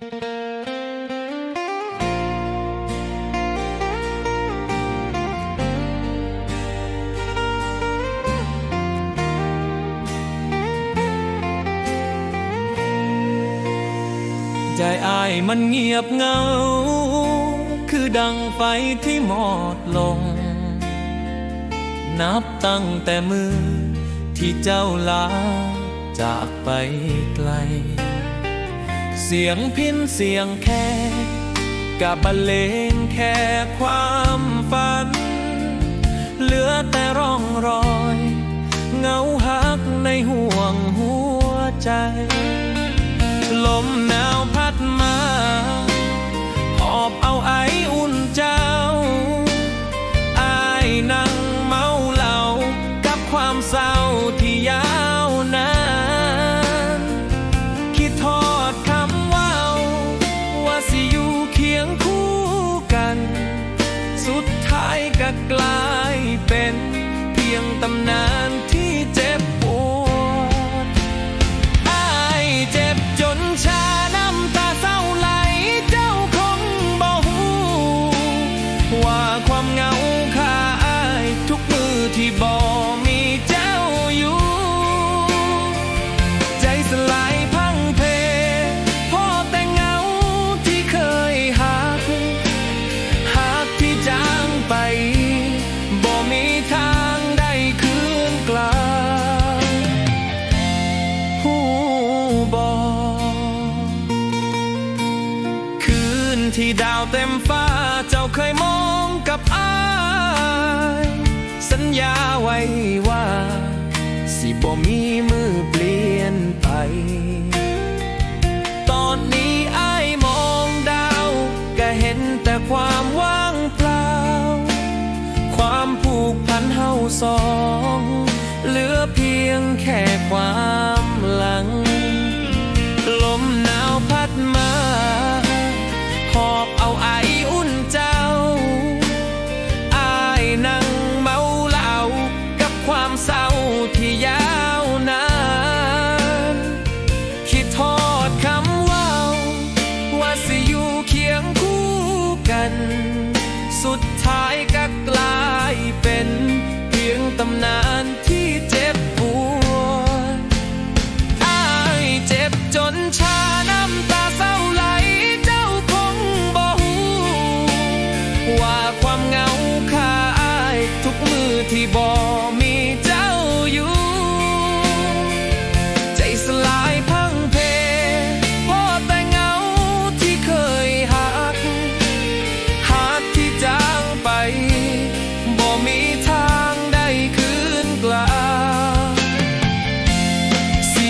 ใจอายมันเงียบเงา คือดังไฟที่หมอดลง นับตั้งแต่มือที่เจ้าลาจากไปไกล เสียงพินเสียงแค่กับบรรเลงแค่ความฝัน เหลือแต่ร่องรอย เงาหักในห่วงหัวใจ ลมหน สิอยู่เคียงคู่กัน สุดท้ายก็กลายเป็น เพียงตำนานที่เจ็บปวดอายเจ็บจนชาน้ำตาเศร้าไหลเจ้าคงบ่ฮู้ว่าความเหงา ที่ดาวเต็มฟ้าเจ้าเคยมองกับอาย สัญญาไว้ว่า สิบ่มีมือเปลี่ยนไป ตอนนี้อายมองดาวก็เห็นแต่ความว่างเปล่า ความผูกพันเฮาสอง เหลือเพียงแค่ สุดท้ายก็กลายเป็นเพียงตำนานที่เจ็บปวดอายเจ็บจนชาน้ำตาเศร้าไหลเจ้าคงบ่หูว่าความเหงาคาอายทุกมือที่บ่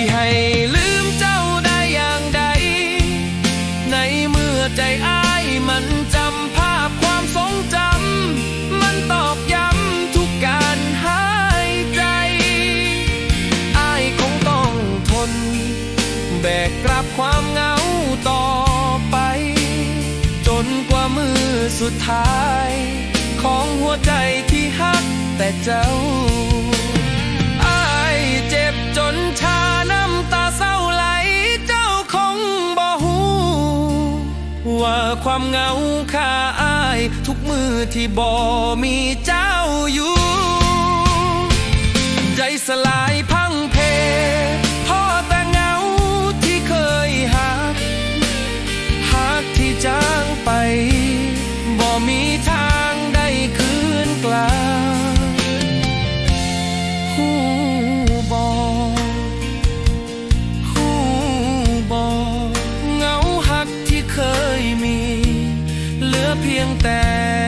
สิให้ลืมเจ้าได้อย่างใด ในเมื่อใจอ้ายมันจำภาพความทรงจำ มันตอกย้ำทุกการหายใจอ้ายคงต้องทน แบกกรับความเหงาต่อไป จนกว่ามือสุดท้าย ของหัวใจที่ฮักแต่เจ้า ความเหงาขาอาย ทุกมือที่บ่มีเจ้าอยู่ ใจสลาย เห